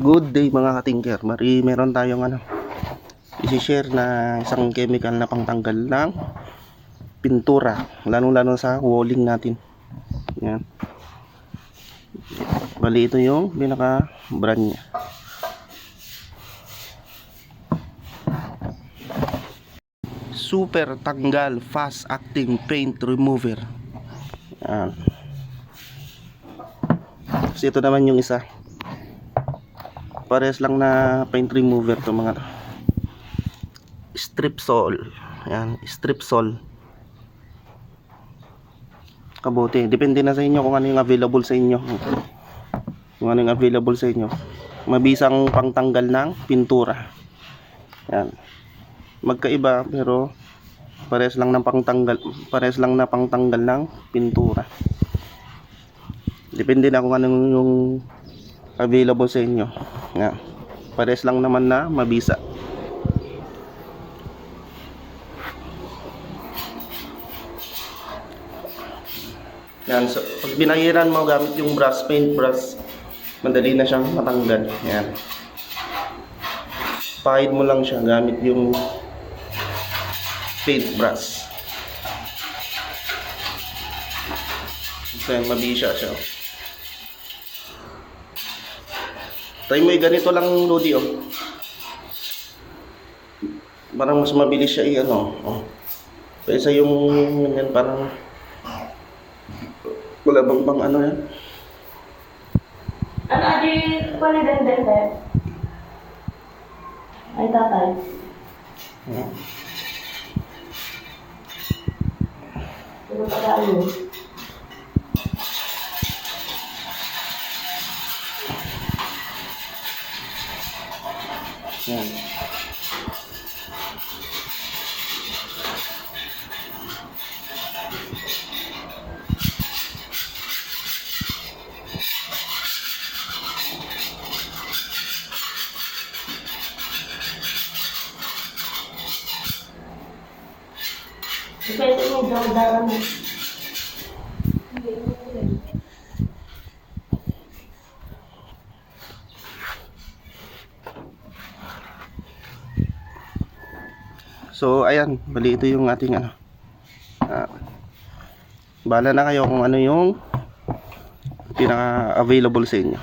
Good day mga katingker. Mari meron tayong ano i-share na isang chemical na pangtanggal ng pintura, lalo-lalo sa walling natin. Yan. Bali ito yung pinaka brand niya. Super tanggal fast acting paint remover. Yan. Kasi ito naman yung isa. Pares lang na paint remover to mga. Strip sol. Yan, strip sol. Kabuti. Depende na sa inyo kung ano yung available sa inyo. Kung ano yung available sa inyo. Mabisang pangtanggal ng pintura. Yan. Magkaiba pero pares lang ng pangtanggal, pares lang na pangtanggal ng pintura. Depende na kung anong yung available sa inyo. Nga. Pares lang naman na mabisa. Yan. So, pag binahiran mo gamit yung brush, paint brush, madali na siyang matanggal. Yan. Pahid mo lang siya gamit yung paint brush. So, mabisa siya. Try mo ganito lang, Lodi, oh. Parang mas mabilis siya, i-ano, oh. Kaysa yung, yan, parang, wala bang bang ano yan? Ano adi palidan din din? Ay tatay. Hmm. Ano pa tayo? Yan. Depende mo daw dara mo. So, ayan, bali ito yung ating ano. Ah, bahala na kayo kung ano yung pinaka available sa inyo.